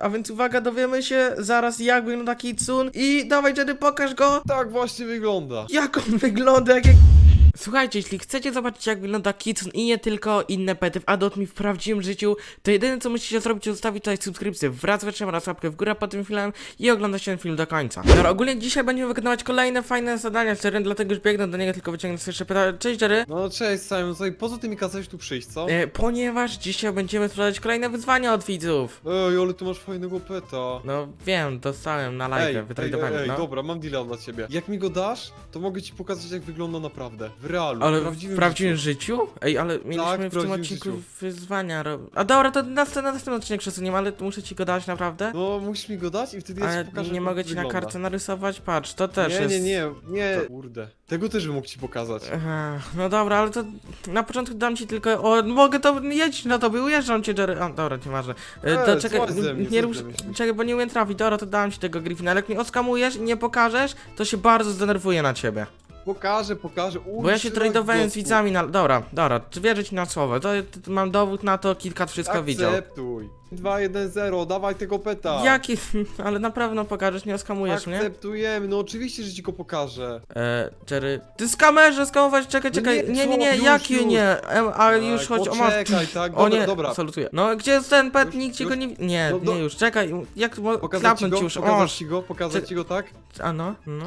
A więc uwaga, dowiemy się zaraz jak wygląda Kitsune i dawaj Jerry, pokaż go! Tak właśnie wygląda. Jak on wygląda, jak... Słuchajcie, jeśli chcecie zobaczyć jak wygląda Kitsune i nie tylko inne pety w Adotmi w prawdziwym życiu, to jedyne co musicie zrobić to zostawić tutaj subskrypcję wraz z wieczorem oraz łapkę w górę pod tym filmem i oglądać ten film do końca. Dobra, ogólnie dzisiaj będziemy wykonywać kolejne fajne zadania z Jerry, dlatego już biegnę do niego, tylko wyciągnę sobie jeszcze pytanie. Cześć Jerry! No cześć Simon, słuchaj, po co ty mi kazałeś tu przyjść, co? E, ponieważ dzisiaj będziemy sprawdzać kolejne wyzwania od widzów. Ej, ale ty masz fajnego peta. No wiem, dostałem na live, ej, ej, wytradowałem, ej, no. dobra, mam deala dla ciebie. Jak mi go dasz, to mogę ci pokazać jak wygląda naprawdę. Realu, Ale w prawdziwym, życiu. Ej, ale mieliśmy w tym prawdziwym odcinku życiu. wyzwania. A dobra, to na, na następny odcinek przesuniemy, ale muszę ci go dać naprawdę? No, musisz mi go dać i wtedy ja ale ci pokażę nie jak mogę ci wygląda. na kartce narysować, patrz, to też nie, jest... nie, nie, nie, Kurde. Tego też bym mógł ci pokazać. Ech, No dobra, ale to na początku dam ci tylko. O, mogę to jedź na tobie, ujeżdżam cię, Jerry. O, dobra, nieważne. E, to Ej, czekaj, złaź ze mnie, nie co rusz. ty myślisz? Czekaj, bo nie umiem trafić. Dobra, to dam ci tego Griffina. Ale jak mnie oskamujesz i nie pokażesz, to się bardzo zdenerwuję na ciebie. Pokażę, pokażę. Uj, Bo ja się trzy razy tradowałem z widzami na. Dobra, dobra, czy wierzę ci na słowo? To, to mam dowód na to, kilka wszystko widział. Akceptuj. 2, 1, 0, dawaj tego peta. Jaki? Ale na pewno pokażesz, nie oskamujesz mnie? Akceptujemy, no oczywiście, że ci go pokażę. E, Jerry. Ty z kamerze skamować, czekaj, No czekaj. nie, Nie, nie, co? nie, Już, jaki już. nie? Em, a już chodź o mas... Poczekaj, tak, O dobra, nie, dobra. salutuję. No, gdzie jest ten pet? Już, Nikt ci już. go nie... Nie, No, do- nie już, czekaj. Jak mo- Pokazać ci klapnąć go, już? O, pokazać ci go, pokazać Czekaj. ci go, tak? a no, no.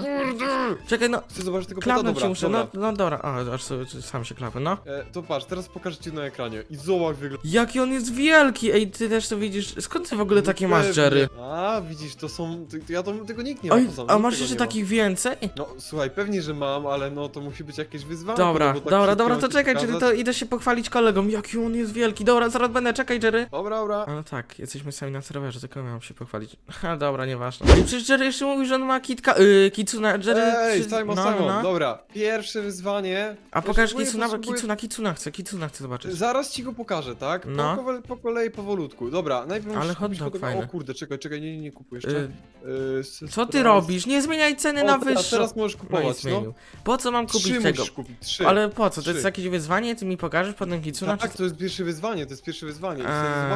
Czekaj, no. Chcę zobaczyć tego peta, Klapnąć dobra, ci muszę, dobra. no, no dobra. A, aż sobie sam się klapę, no. E, to patrz, teraz pokażę ci na ekranie. I zobacz jak wygląda. Jaki on jest wielki! Ej, ty też to widzisz. Skąd ty w ogóle takie masz. Jerry? A, widzisz, to są... Ja to, tego nikt nie ma Oj, poza mną, a nikt masz tego jeszcze nie ma. takich więcej? No, słuchaj, pewnie, że mam, ale no to musi być jakieś wyzwanie. Dobra, no, bo tak dobra, dobra, to czekaj, czyli to idę się pochwalić kolegom. Jaki on jest wielki. Dobra, zaraz będę, czekaj, Jerry. Dobra, dobra. A no tak, jesteśmy sami na serwerze, tylko miałem się pochwalić. A dobra, nieważne. I przecież Jerry jeszcze mówił, że on ma kitka. Yy, kitsuna, Jerry. Ej, czy- Simon, no, no, Simon, no. dobra. Pierwsze wyzwanie. A pokaż Potrzebuję- kitsuna, potrzebuję- kitsuna, kitsuna chcę, kitsuna chcę zobaczyć. Zaraz ci go pokażę, tak? No. Po, po kolei, powolutku. Dobra, najpierw Ale musisz hot kupić dog fajny. O kurde, czekaj, czekaj, nie, nie, nie kupuj jeszcze. Yy, s- co ty teraz- robisz? Nie zmieniaj ceny O, na teraz- wyższą. teraz możesz No i kupować, no. zmienił. Po co mam kupić Trzy tego? musisz kupić, trzy. Ale po co? To jest Trzy. jakieś wyzwanie? Ty mi pokażesz potem kitsuna? Tak, czy... to jest pierwsze wyzwanie, to jest pierwsze wyzwanie.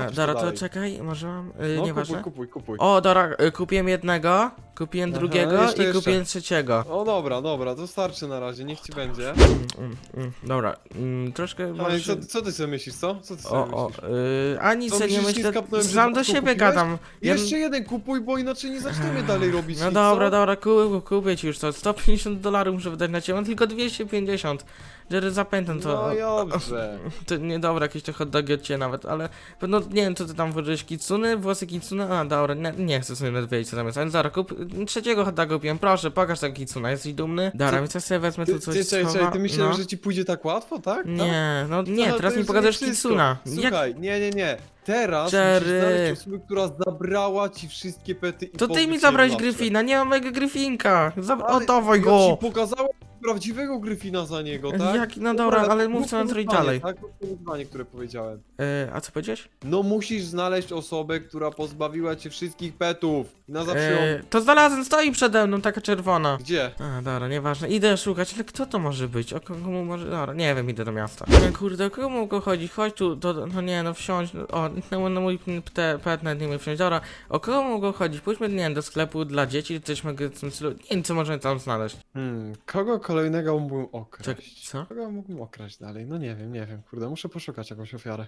co dobra, to czekaj, może mam. Yy, No, kupuj, nieważne. kupuj, kupuj. O, dobra, y, kupiłem jednego, kupiłem Aha, drugiego jeszcze, i jeszcze. kupiłem trzeciego. O dobra, dobra, to starczy na razie, niech ci będzie. Mm, mm, mm, dobra, mm, troszkę Ale może... co, co ty sobie myślisz, co? Co ty sobie O, o, myślisz? y, a nic Co, sobie nie myślisz, nie myślę, skapnąłem, że sam do siebie kupiłeś? gadam. Ja- Jeszcze jeden kupuj, bo inaczej nie zaczniemy dalej robić No nic, dobra, co? dobra, kupię ci już to. 150 dolarów muszę wydać na ciebie, mam tylko 250. Jerry, zapętam to. No dobrze. To niedobra, jakieś te hot dogi od ciebie nawet, ale no nie wiem, co ty tam włożyłeś, kitsune, włosy kitsune, a dobra, nie, nie chcę sobie nawet wiedzieć co tam jest, ale zaraz, kup, trzeciego hot doga kupiłem, proszę, pokaż ten kitsune, jesteś dumny? Dobra, więc ja sobie wezmę tu Ty, coś ty, czekaj, schowa- ty myślałem, no. że ci pójdzie tak łatwo, tak? tak? Nie, no nie, No, to teraz mi wszystko. kitsuna. Jak... Słuchaj, nie, nie, nie. Teraz Jerry. musisz znaleźć osobę, która zabrała ci wszystkie pety i To ty pozbyć mi się zabrałeś. Gryfina, nie mam mojego Gryfinka. Zab... Ale Oddawaj Ja go! ci pokazałem prawdziwego Gryfina za niego, tak? Jak, no dobra, ale mów co mam zrobić dalej. Tak, to wyzwanie, które powiedziałem. E, a co powiedziałeś? No musisz znaleźć osobę, która pozbawiła cię wszystkich petów. Na zawsze ją... E, to znalazłem, stoi przede mną, taka czerwona. Gdzie? A, dobra, nieważne. Idę szukać, ale kto to może być? O komu może... Dobra, nie wiem, idę do miasta. No, kurde, o kogo mogło chodzić? Chodź tu, do... no nie, no wsiądź. no, O, no, no mój pte- pet nawet nie mógł wsiąść. Dobra, o kogo mogło chodzić? Pójdźmy, nie wiem, do sklepu dla dzieci, coś mogę w tym stylu... Nie wiem, co możemy tam znaleźć. Hmm, kogo kolejnego mógłbym okraść? Czek- co? Kogo mógłbym okraść dalej? No nie wiem, nie wiem, kurde, muszę poszukać jakąś ofiarę.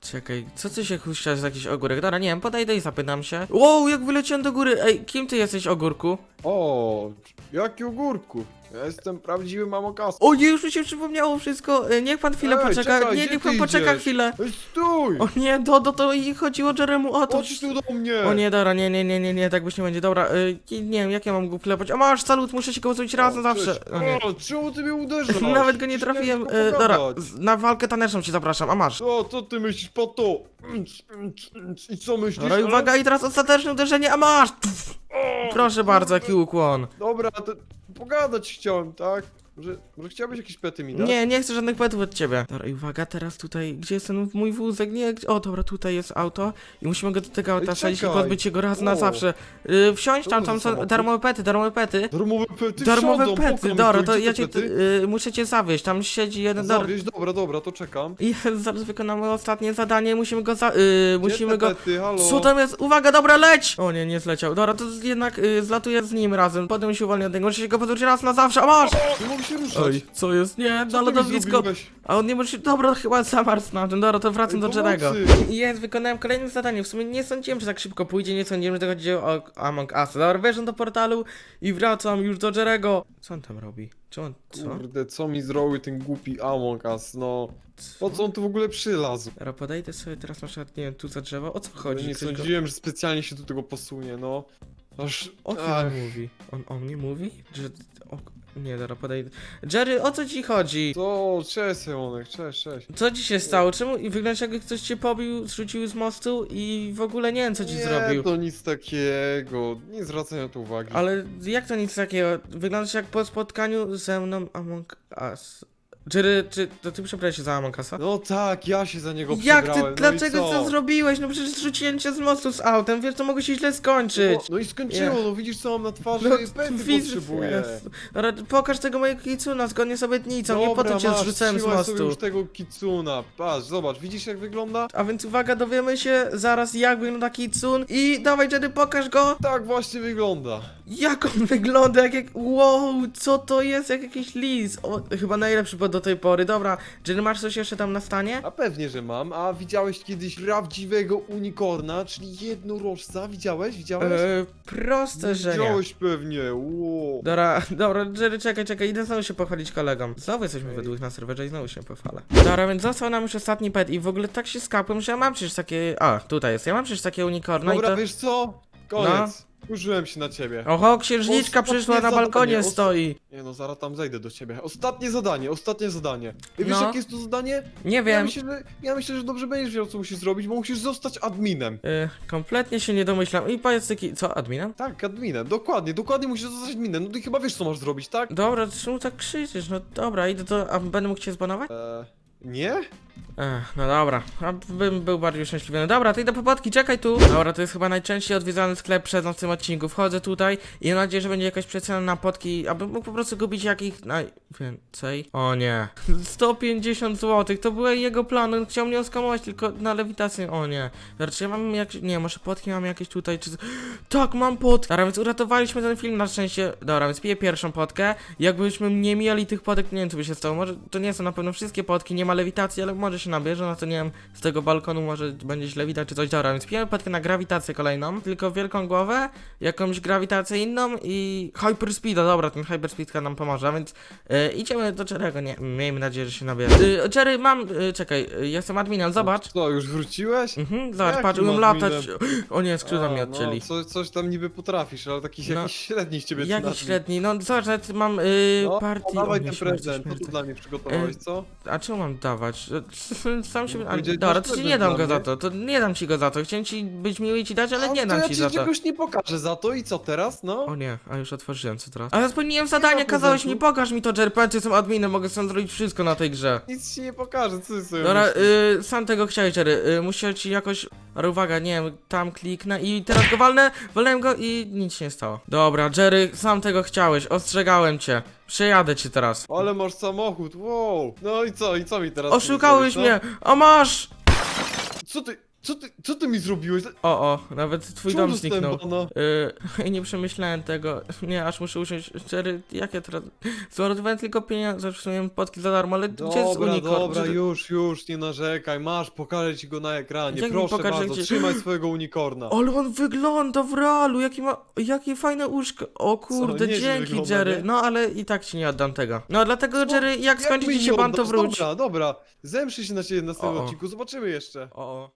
Czekaj, co ty się huściasz z jakiś ogórek? Dobra, nie wiem, podejdę i zapytam się. Wow, jak wyleciałem do góry! Ej, kim ty jesteś, ogórku? O, jaki ogórku? Ja jestem prawdziwy mamokas. O nie, już mi się przypomniało wszystko. E, Niech pan chwilę Ej, poczeka. czekaj, nie, gdzie niech ty pan poczeka idziesz? chwilę. Ej, stój! O nie, Dodo, to i chodziło Jeremu o to. Chodź tu do mnie! O nie, dobra, nie, nie, nie, nie, nie, tak być nie będzie. Dobra, y, nie, nie wiem, jak ja mam go klepać. A masz, salut, muszę się go zrobić raz na O, zawsze. O nie. O, czemu ty mnie uderzasz? Nawet go nie Przecież trafiłem. miałem dobra, pogadać. z- na walkę taneczną cię zapraszam, a masz. Co, co ty myślisz po to? I co myślisz? Ale- uwaga, i teraz ostateczne uderzenie, a masz! Pff, Proszę bardzo, jaki ukłon. Dobra, to pogadać chciałem, tak? Może, może chciałbyś jakieś pety mi dać? Nie, nie chcę żadnych petów od ciebie. Dobra, i uwaga, teraz tutaj, gdzie jest ten mój wózek? Nie, gdzie... o dobra, tutaj jest auto i musimy go do tego auta wsadzić i czekaj. pozbyć się go raz na O. zawsze. Yy, wsiądź Co tam, to tam za są samochód? darmowe pety, darmowe pety. Darmowe pety Darmowe wsiądą, pety, dobra, to gdzie ja te cię, pety? yy, muszę cię zawieźć, tam siedzi jeden, dobra. Zawieź, dobra, dobra, to czekam. I zaraz wykonamy ostatnie zadanie, musimy go za... Yy, Gdzie musimy te go... Pety? Halo? Co tam jest? Uwaga, dobra, leć! O nie, nie zleciał. Dobra, to jednak y, zlatuję z nim razem. Potem się uwolnię od niego. Muszę się go pozbyć raz na zawsze. A masz! Mogę się ruszać. Oj, co jest? Nie, Co no ty mi lodowisko. zrobiłeś? A on nie może się... Dobra, chyba zamarzł na tym. Dobra, to wracam Ej, do pomocy! Jerego. Jest, wykonałem kolejne zadanie. W sumie nie sądziłem, że tak szybko pójdzie. Nie sądziłem, że to chodzi o Among Us. Dobra, wjeżdżam do portalu i wracam już do Jerego. Co on tam robi? Czy on... Co? Kurde, co mi zrobił ten głupi Among Us, no. Po co on tu w ogóle przylazł? Dobra, podejdę sobie teraz na przykład, nie wiem, tu za drzewo. O co Ale chodzi? nie Tylko- sądziłem, że specjalnie się do tego posunie, no. Aż... O czym Ach, on mówi? On o mnie mówi? Że... O... Nie, dobra, podejdę. Jerry, o co ci chodzi? Co? Cześć, Semonek, cześć, cześć. Co ci się stało? Czemu i wyglądasz jakby ktoś cię pobił, zrzucił z mostu i w ogóle nie wiem co ci nie, zrobił. to nic takiego. Nie zwracaj na to uwagi. Ale jak to nic takiego? Wyglądasz jak po spotkaniu ze mną Among Us. Jerry, czy to ty przebrałeś się za Among Usa? No tak, ja się za niego Jak ty, przebrałem, dlaczego no i co? to zrobiłeś? No przecież zrzuciłem cię z mostu z autem, wiesz, to mogło się źle skończyć. No, no i skończyło, no widzisz co mam na twarzy, No, pety widzę, potrzebuję. Dobra, pokaż tego mojego kicuna zgodnie z obietnicą, nie po to cię masz, zrzucałem z trzymaj sobie mostu. już tego kicuna. Patrz, zobacz, widzisz jak wygląda? A więc uwaga, dowiemy się zaraz jak wygląda Kicun i dawaj Jerry, pokaż go! Tak właśnie wygląda. Jak on wygląda, jak, jak... Wow, co to jest? Jak jakiś lis. O, chyba najlepszy pod do tej pory. Dobra, Jerry, masz coś jeszcze tam na stanie? A pewnie, że mam. A widziałeś kiedyś prawdziwego unikorna, czyli jednorożca? Widziałeś? Widziałeś? Eee, proste, że nie. Widziałeś pewnie, wow. Dobra, dobra, Jerry, czekaj, czekaj, idę znowu się pochwalić kolegom. Znowu jesteśmy we dwóch na serwerze i znowu się pochwalę. Dobra, więc został nam już ostatni pet i w ogóle tak się skapłem, że ja mam przecież takie... A, tutaj jest, ja mam przecież takie unikorno Dobra, i to... wiesz co? Koniec. Użyłem się na ciebie. Oho, księżniczka Ostatnie przyszła na zadanie, balkonie osta- stoi. Nie no, zaraz tam zejdę do ciebie. Ostatnie zadanie, ostatnie zadanie. I wiesz No. jakie jest to zadanie? Nie Ja wiem. myślę, że, ja myślę, że dobrze będziesz wiedział co musisz zrobić, bo musisz zostać adminem. Y, kompletnie się nie domyślam. I powiedz taki, co, adminem? Tak, adminem, dokładnie, dokładnie musisz zostać adminem. No ty chyba wiesz co masz zrobić, tak? Dobra, czemu tak krzyczysz? No dobra, idę to, a będę mógł cię zbanować? Eee, nie? Ech, no dobra, a bym był bardziej uszczęśliwiony. Dobra, to idę po płatki, czekaj tu. Dobra, to jest chyba najczęściej odwiedzany sklep przez nas w tym odcinku. Wchodzę tutaj i mam nadzieję, że będzie jakaś przecena na potki, abym mógł po prostu kupić jakich najwięcej. O nie. 150 zł, to były jego plany, on chciał mnie oskamować tylko na lewitację. O nie. Dobra, czy ja mam jakieś, nie, może potki mam jakieś tutaj, czy... Tak, mam potki. Dobra, więc uratowaliśmy ten film na szczęście. Dobra, więc piję pierwszą potkę. Jakbyśmy nie mieli tych potek, nie wiem co by się stało. Może to nie są na pewno wszystkie potki, nie ma lewitacji, ale może się nabierze, no to nie wiem, z tego balkonu może będzie źle widać czy coś. Dobra, więc pijemy potkę na grawitację kolejną, tylko wielką głowę, jakąś grawitację inną i hyperspeeda, dobra, ten hyperspeedka nam pomoże, więc yy, idziemy do Jerry'ego, nie, miejmy nadzieję, że się nabierze. Yy, Jerry, mam, yy, czekaj, yy, jestem adminem, zobacz. Co, już wróciłeś? Mhm, zobacz, Jakim patrz, umiem latać. O nie, skrzydła mi odcięli. No, co, coś tam niby potrafisz, ale taki No. jakiś średni z ciebie Jakiś średni, no zobacz, nawet mam yy, No, partii... no, dawaj ten prezent, co śmierć. tu dla mnie przygotowałeś, E, co? A czemu mam dawać? Sam się... A, powiedziałeś, dobra, to ci prezent nie dam go za to, to nie dam ci go za to. Chciałem ci być miły i ci dać, ale nie dam ja ci za to. czegoś nie pokażę za to i co teraz, no? O nie, a już otworzyłem co teraz. Ale spełniłem zadanie, kazałeś mi, pokaż mi to, JRPG, jestem adminem, mogę sam zrobić wszystko na tej grze. Nic ci nie pokażę, co ty sobie Dobra, myślisz? y, sam tego chciałeś, Jerry. Y, musiał ci jakoś. Ale uwaga, nie wiem, tam kliknę i teraz go walnę, walnąłem go i nic się nie stało. Dobra, Jerry, sam tego chciałeś, ostrzegałem cię. Przejadę cię teraz. Ale masz samochód, wow! No i co, i co mi teraz Oszukałeś zrobisz, mnie! A masz! no? Co ty, co ty, co ty mi zrobiłeś? O, o, nawet twój Czemu dom dostałem zniknął. bana? Yy, nie przemyślałem tego. Nie, aż muszę usiąść. Jerry, jak ja teraz. Zmarnowałem tylko pieniądze, w sumie potki za darmo, ale gdzie jest Dobra, unicorn? dobra, już, już, nie narzekaj, masz, pokażę ci go na ekranie, Jak mi proszę pokażesz, bardzo, ci- trzymaj swojego unikorna. Ale on wygląda w realu, jaki ma, jakie fajne uszko. O kurde, nieźle dzięki wygląda, Jerry. nie? No ale i tak ci nie oddam tego. No dlatego? Jerry, jak skończy mi ci nie się ban, to oddasz? wróć. Dobra, dobra, zemszę się na ciebie na następnym O, o. odcinku, zobaczymy jeszcze. O, o.